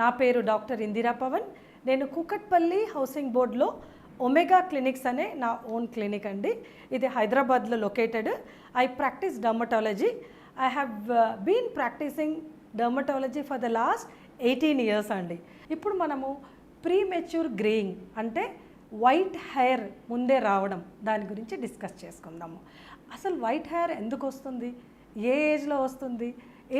నా పేరు డాక్టర్ ఇందిరా పవన్. నేను కూకట్పల్లి హౌసింగ్ బోర్డ్లో ఒమేగా క్లినిక్స్ అనే నా ఓన్ క్లినిక్ అండి. ఇది హైదరాబాద్లో located I practice dermatology I have been practicing dermatology for the last eighteen years అండి. ఇప్పుడు మనము ప్రీ మెచ్యూర్ గ్రేయింగ్ అంటే వైట్ హెయిర్ ముందే రావడం దాని గురించి డిస్కస్ చేసుకుందాము. అసలు వైట్ హెయిర్ ఎందుకు వస్తుంది? ఏ ఏజ్లో వస్తుంది?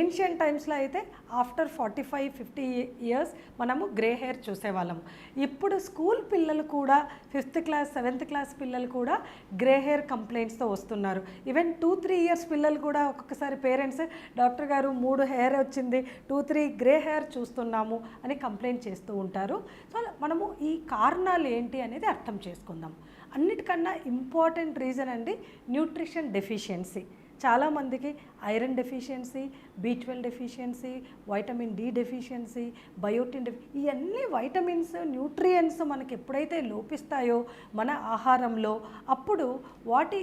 ఏన్షియంట్ టైమ్స్లో అయితే after forty five fifty years మనము గ్రే హెయిర్ చూసేవాళ్ళము ఇప్పుడు స్కూల్ పిల్లలు కూడా ఫిఫ్త్ క్లాస్ సెవెంత్ క్లాస్ పిల్లలు కూడా గ్రే హెయిర్ కంప్లైంట్స్తో వస్తున్నారు. ఈవెన్ టూ త్రీ ఇయర్స్ పిల్లలు కూడా ఒక్కొక్కసారి పేరెంట్స్ డాక్టర్ గారు మూడు హెయిర్ వచ్చింది టూ త్రీ గ్రే హెయిర్ చూస్తున్నాము అని కంప్లైంట్ చేస్తూ ఉంటారు. సో మనము ఈ కారణాలు ఏంటి అనేది అర్థం చేసుకుందాం. అన్నిటికన్నా ఇంపార్టెంట్ రీజన్ అండి న్యూట్రిషన్ డెఫిషియన్సీ చాలామందికి iron deficiency B twelve deficiency vitamin D deficiency biotin డెఫి ఇవన్నీ వైటమిన్స్ న్యూట్రియంట్స్ మనకి ఎప్పుడైతే లోపిస్తాయో మన ఆహారంలో అప్పుడు వాటి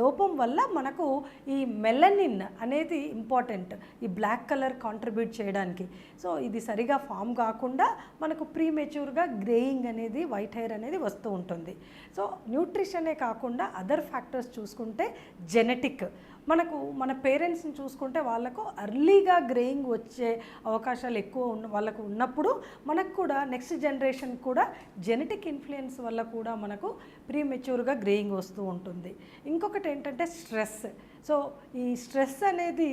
లోపం వల్ల మనకు ఈ మెలనిన్ అనేది ఇంపార్టెంట్. ఈ బ్లాక్ కలర్ కాంట్రిబ్యూట్ చేయడానికి. సో ఇది సరిగా ఫామ్ కాకుండా మనకు ప్రీ మెచ్యూర్గా గ్రేయింగ్ అనేది వైట్ హెయిర్ అనేది వస్తూ ఉంటుంది. సో న్యూట్రిషనే కాకుండా అదర్ ఫ్యాక్టర్స్ చూసుకుంటే జెనెటిక్. మనకు మన పేరెంట్స్ని చూసుకుంటే వాళ్ళకు అర్లీగా గ్రేయింగ్ వచ్చే అవకాశాలు ఎక్కువ ఉన్న వాళ్ళకు ఉన్నప్పుడు మనకు కూడా నెక్స్ట్ జనరేషన్ కూడా జెనెటిక్ ఇన్ఫ్లుయెన్స్ వల్ల కూడా మనకు ప్రీ మెచ్యూర్గా గ్రేయింగ్ వస్తూ ఉంటుంది. ఇంకొకటి ఏంటంటే స్ట్రెస్. సో ఈ స్ట్రెస్ అనేది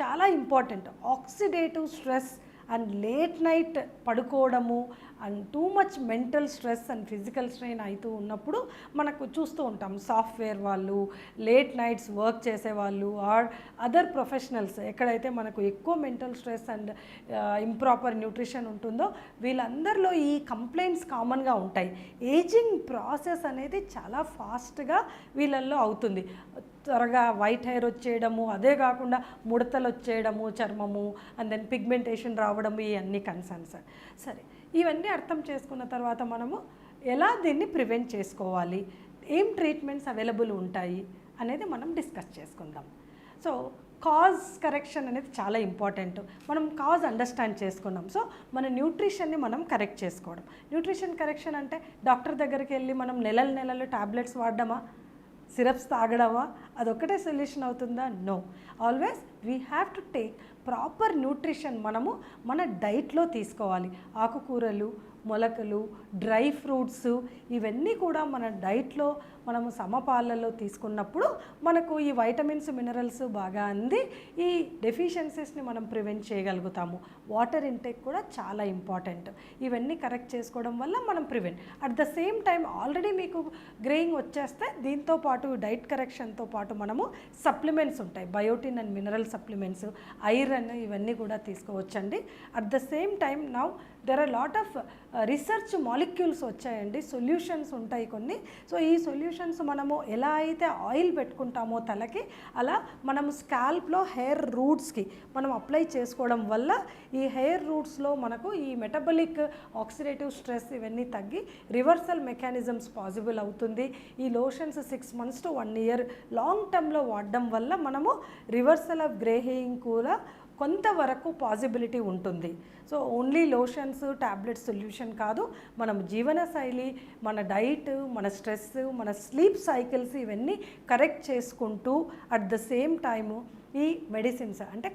చాలా important. Oxidative stress and late night పడుకోవడము and too much mental stress and physical strain అవుతూ ఉన్నప్పుడు మనకు చూస్తూ ఉంటాం. సాఫ్ట్వేర్ వాళ్ళు లేట్ నైట్స్ వర్క్ చేసేవాళ్ళు ఆర్ అదర్ ప్రొఫెషనల్స్ ఎక్కడైతే మనకు ఎక్కువ mental stress and improper nutrition ఉంటుందో వీళ్ళందరిలో ఈ కంప్లైంట్స్ కామన్గా ఉంటాయి. ఏజింగ్ ప్రాసెస్ అనేది చాలా ఫాస్ట్గా వీళ్ళల్లో అవుతుంది. త్వరగా వైట్ హెయిర్ వచ్చేయడము అదే కాకుండా ముడతలు వచ్చేయడము చర్మము అండ్ దెన్ పిగ్మెంటేషన్ రావడము ఇవన్నీ కన్సర్న్స్ సరే ఇవన్నీ అర్థం చేసుకున్న తర్వాత మనము ఎలా దీన్ని ప్రివెంట్ చేసుకోవాలి ఏం ట్రీట్మెంట్స్ అవైలబుల్ ఉంటాయి అనేది మనం డిస్కస్ చేసుకుందాం. సో కాజ్ కరెక్షన్ అనేది చాలా ఇంపార్టెంట్ మనం కాజ్ అండర్స్టాండ్ చేసుకున్నాం. సో మన న్యూట్రిషన్ని మనం కరెక్ట్ చేసుకోవడం. న్యూట్రిషన్ కరెక్షన్ అంటే డాక్టర్ దగ్గరికి వెళ్ళి మనం నెలలు నెలలు టాబ్లెట్స్ వాడడమా? సిరప్స్ తాగడమా? అదొక్కటే సొల్యూషన్ అవుతుందా? No. Always we have to take proper nutrition మనము మన డైట్లో తీసుకోవాలి. ఆకుకూరలు మొలకలు డ్రై ఫ్రూట్స్ ఇవన్నీ కూడా మన డైట్లో మనము సమపాలలో తీసుకున్నప్పుడు మనకు ఈ వైటమిన్స్ మినరల్స్ బాగా అంది. ఈ డెఫిషియన్సీస్ని మనం ప్రివెంట్ చేయగలుగుతాము. వాటర్ ఇంటేక్ కూడా చాలా ఇంపార్టెంట్. ఇవన్నీ కరెక్ట్ చేసుకోవడం వల్ల మనం prevent. At the same time already మీకు గ్రేయింగ్ వచ్చేస్తే దీంతో పాటు డైట్ కరెక్షన్తో పాటు మనము సప్లిమెంట్స్ ఉంటాయి. Biotin and mineral supplements iron ఇవన్నీ కూడా తీసుకోవచ్చండి. At the same time now there are lot of research molecules వచ్చాయండి సొల్యూషన్స్ ఉంటాయి కొన్ని. సో ఈ సొల్యూషన్స్ మనము ఎలా అయితే ఆయిల్ పెట్టుకుంటామో తలకి అలా మనం స్కాల్ప్లో హెయిర్ రూట్స్కి మనం అప్లై చేసుకోవడం వల్ల ఈ హెయిర్ రూట్స్లో మనకు ఈ మెటబలిక్ ఆక్సిడేటివ్ స్ట్రెస్ ఇవన్నీ తగ్గి రివర్సల్ మెకానిజమ్స్ పాసిబుల్ అవుతుంది. ఈ lotions six months to one year long టర్మ్లో వాడడం వల్ల మనము రివర్సల్ ఆఫ్ గ్రేహేయింగ్ కూడా కొంతవరకు పాసిబిలిటీ ఉంటుంది. So only lotions tablet solution కాదు మనం జీవనశైలి మన డైట్ మన స్ట్రెస్ మన స్లీప్ సైకిల్స్ ఇవన్నీ కరెక్ట్ చేసుకుంటూ అట్ ద సేమ్ టైము ఈ మెడిసిన్స్ అంటే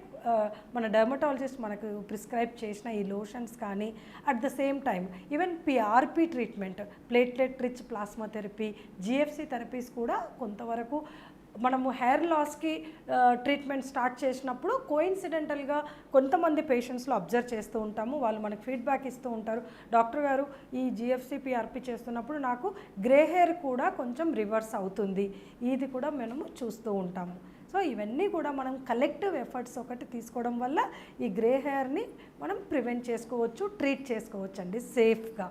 మన డర్మటాలజిస్ట్ మనకు ప్రిస్క్రైబ్ చేసిన ఈ లోషన్స్ కానీ at the same time even PRP treatment platelet rich plasma therapy GFC therapies కూడా కొంతవరకు మనము హెయిర్ లాస్కి ట్రీట్మెంట్ స్టార్ట్ చేసినప్పుడు కోయిన్సిడెంటల్గా కొంతమంది పేషెంట్స్లో అబ్జర్వ్ చేస్తూ ఉంటాము. వాళ్ళు మనకు ఫీడ్బ్యాక్ ఇస్తూ ఉంటారు. డాక్టర్ గారు ఈ జిఎఫ్సి అర్పి చేస్తున్నప్పుడు నాకు గ్రే హెయిర్ కూడా కొంచెం రివర్స్ అవుతుంది. ఇది కూడా మనము చూస్తూ ఉంటాము. సో ఇవన్నీ కూడా మనం కలెక్టివ్ ఎఫర్ట్స్ ఒకటి తీసుకోవడం వల్ల ఈ గ్రే హెయిర్ని మనం ప్రివెంట్ చేసుకోవచ్చు ట్రీట్ చేసుకోవచ్చు అండి సేఫ్గా